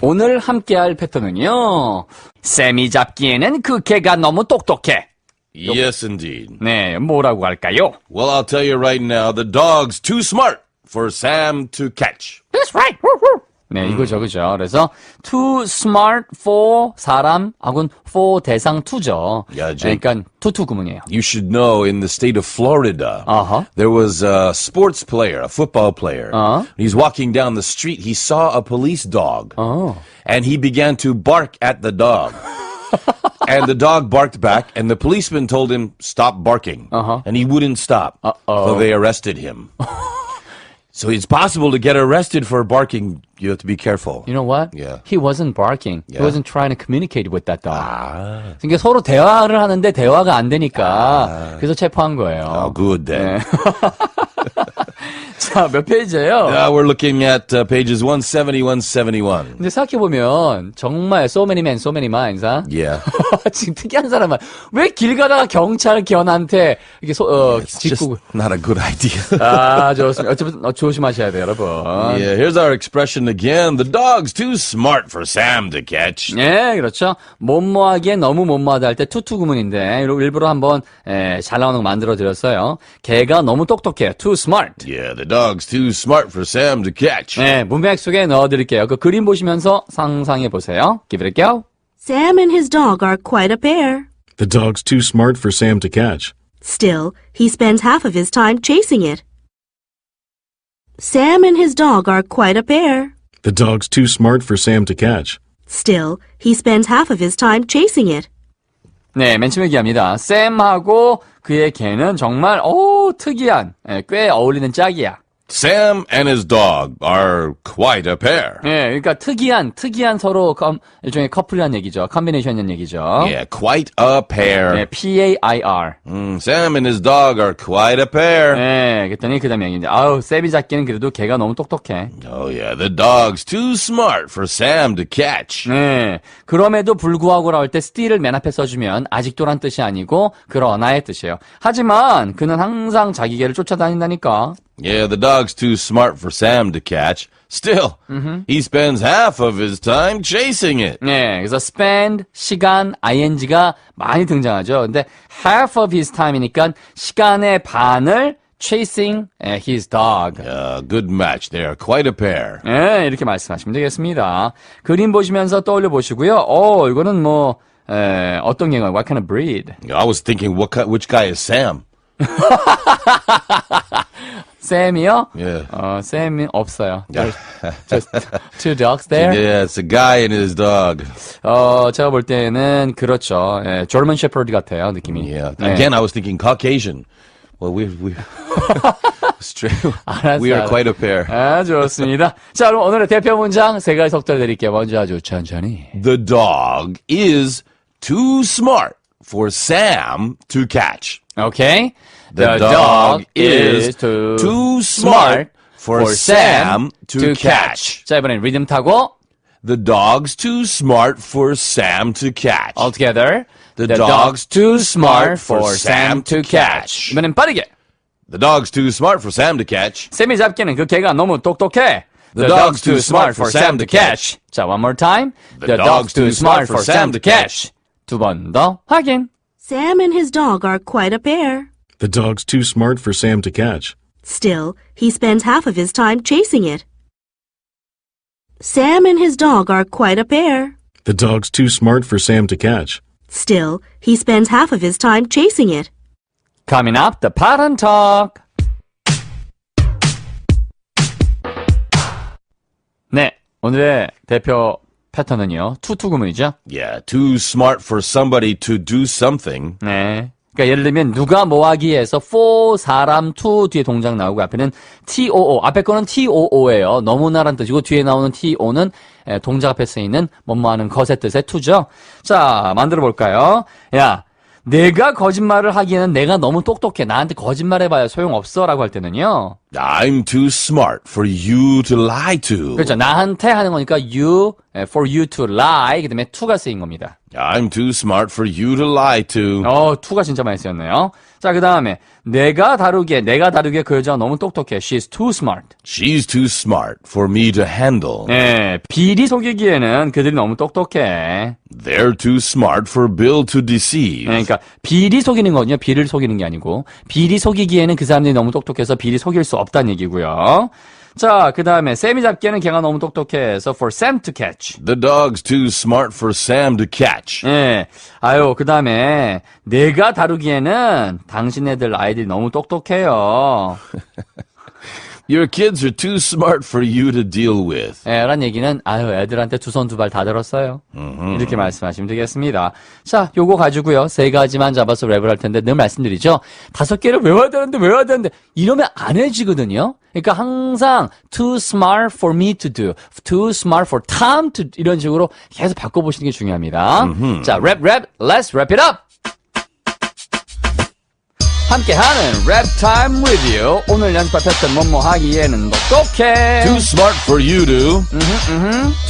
오늘 함께할 패턴은요. 쌤이 잡기에는 그 개가 너무 똑똑해. Yes, indeed. 네, 뭐라고 할까요? Well, I'll tell you right now, the dog's too smart for Sam to catch. That's right. 네, 이거죠, 그죠. 그래서 too smart for 사람, 하고는 for 대상 to죠. 야, 제- 그러니까 투투 구문이에요. You should know in the state of Florida, Uh-huh. there was a sports player, a football player. Uh-huh. He's walking down the street. He saw a police dog. Oh. And he began to bark at the dog. and the dog barked back, and the policeman told him, stop barking. Uh-huh. And he wouldn't stop. So they arrested him. so it's possible to get arrested for barking. You have to be careful. You know what? Yeah. He wasn't barking. He Yeah. wasn't trying to communicate with that dog. Ah. 그러니까 서로 대화를 하는데 대화가 안 되니까 그래서 체포한 거예요. Oh, good then. 자, 몇 페이지예요? Now we're looking at uh, pages 170, 171. 근데 생각해보면 정말 so many men, so many minds, 아? Yeah. 지금 특이한 사람은 왜 길 가다가 경찰 견한테 이렇게 소, 어, It's just 짓고 not a good idea. 아 좋습니다. 어쨌든 어, 조심하셔야 돼요, 여러분. yeah, here's our expression again. The dog's too smart for Sam to catch. 네, 그렇죠. 못모하기에 너무 못모하다 할 때 투투 구문인데 일부러 한번 에, 잘 나오는 거 만들어 드렸어요. 개가 너무 똑똑해요. too smart. Yeah, the dog's too smart for Sam to catch. 네, 문맥 속에 넣어드릴게요. 그 그림 보시면서 상상해 보세요. Give it a go. Sam and his dog are quite a pair. The dog's too smart for Sam to catch. Still, he spends half of his time chasing it. Sam and his dog are quite a pair. The dog's too smart for Sam to catch. Still, he spends half of his time chasing it. 네, 맨 처음에 얘기합니다. 샘하고 그의 개는 정말 오 특이한 예, 꽤 어울리는 짝이야. Sam and his dog are quite a pair. 예, 그러니까 특이한 특이한 서로 컴, 일종의 커플이란 얘기죠. 컨비네이션이란 얘기죠. Yeah, quite a pair. 예, P A I R. Mm, Sam and his dog are quite a pair. 예, 그랬더니 그다음에 얘기인데 아우 세비 잡기는 그래도 개가 너무 똑똑해. Oh yeah, the dog's too smart for Sam to catch. 네, 그럼에도 불구하고라 할때 still을 맨 앞에 써주면 아직도란 뜻이 아니고 그러나의 뜻이에요. 하지만 그는 항상 자기 개를 쫓아다닌다니까. Yeah, the dog's too smart for Sam to catch. Still, he spends half of his time chasing it. 네, 그래서 spend 시간 ing가 많이 등장하죠. 근데 half of his time이니까 시간의 반을 chasing his dog. Uh, good match. They are quite a pair. 네, 이렇게 말씀하시면 되겠습니다. 그림 보시면서 떠올려 보시고요. 어, 이거는 뭐 에, 어떤 개가 what kind of breed? I was thinking, what ki- which guy is Sam? 샘이요? Yeah. 어, 샘이 없어요. There's just two dogs there. Yeah, it's a guy and his dog. 어, 제가 볼 때는 그렇죠. 예, German Shepherd 같아요, 느낌이. Yeah. 네. Again, I was thinking Caucasian. Well, we we straight. 알았어, we are quite a pair. 아, 좋습니다. 자, 그럼 오늘의 대표 문장 세 가지 속도를 드릴게요. 먼저 아주 천천히. The dog is too smart for Sam to catch. 오케이. The, dog, is too, smart for Sam to catch. 자, 이번엔 리듬 타고 The dog's too smart for Sam to catch. all together. The dog's too smart for Sam to catch. 이번엔 빠르게. The dog's too smart for Sam to catch. 샘이 잡기는 그 개가 너무 똑똑해. The dog's too smart for Sam to catch. 자, one more time. The dog's too smart for Sam to catch. 두 번 더 확인. Sam and his dog are quite a pair. The dog's too smart for Sam to catch. Still, he spends half of his time chasing it. Sam and his dog are quite a pair. The dog's too smart for Sam to catch. Still, he spends half of his time chasing it. Coming up, the pattern talk. 네, 오늘의 대표 패턴은요. 투투 구문이죠. Yeah, too smart for somebody to do something. 네. 그러니까 예를 들면 누가 뭐 하기에서 for 사람 to 뒤에 동작 나오고 앞에는 too 앞에 거는 too예요. 너무나란 뜻이고 뒤에 나오는 to는 에, 동작 앞에 쓰이는 뭐뭐 하는 것의 뜻의 to죠. 자, 만들어 볼까요? 야, 내가 거짓말을 하기에는 내가 너무 똑똑해. 나한테 거짓말 해봐야 소용없어라고 할 때는요. I'm too smart for you to lie to. 그렇죠. 나한테 하는 거니까 you, 에, for you to lie. 그 다음에 to가 쓰인 겁니다. I'm too smart for you to lie to. 어, 투가 진짜 많이 쓰였네요. 자, 그 다음에 내가 다루기에 내가 다루기에 그 여자가 너무 똑똑해. She's too smart. She's too smart for me to handle. 네, 비리 속이기에는 그들이 너무 똑똑해. They're too smart for Bill to deceive. 네, 그러니까 비리 속이는 거거든요. 비를 속이는 게 아니고 비리 속이기에는 그 사람들이 너무 똑똑해서 비리 속일 수 없다는 얘기고요. 자, 그 다음에 쌤이 잡기에는 걔가 너무 똑똑해서 for Sam to catch. The dog's too smart for Sam to catch. 예. 아유, 그 다음에 내가 다루기에는 당신네들 아이들이 너무 똑똑해요. Your kids are too smart for you to deal with. 예, 란 얘기는 아유, 애들한테 두 손 두 발 다 들었어요. 이렇게 말씀하시면 되겠습니다. 자, 요거 가지고요. 세 가지만 잡아서 랩을 할 텐데 늘 말씀드리죠. 다섯 개를 외워야 되는데 외워야 되는데 이러면 안 해지거든요. 그러니까 항상 too smart for me to do, too smart for Tom to 이런 식으로 계속 바꿔 보시는 게 중요합니다. 자, 랩, 랩, let's wrap it up! 함께하는 랩 타임 리뷰. 오늘 연습했던 뭐뭐 하기에는 똑똑해. Too smart for you to.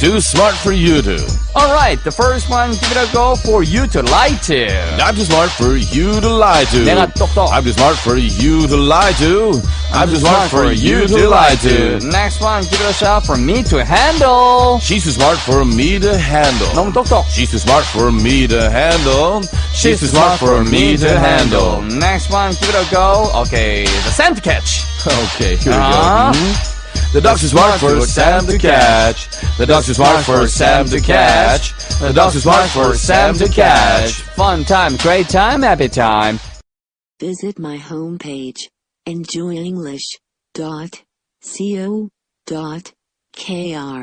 Too smart for you to. Alright, the first one, give it a go for you to lie to. I'm too smart for you to lie to. 내가 똑똑. I'm too smart for you to lie to. I'm too smart for you to lie to. Next one, give it a shot for me to handle. She's too smart for me to handle. 너무 똑똑. She's too smart for me to handle. She's too smart for me to handle. Next one, give it a go. Okay, the sand to catch. Okay, here we Uh-huh. go. Mhm. The dog's too smart for Sam to catch. The dog's too smart for Sam to catch. The dog's too smart for Sam to catch. Fun time, great time, happy time. Visit my homepage, enjoyenglish.co.kr.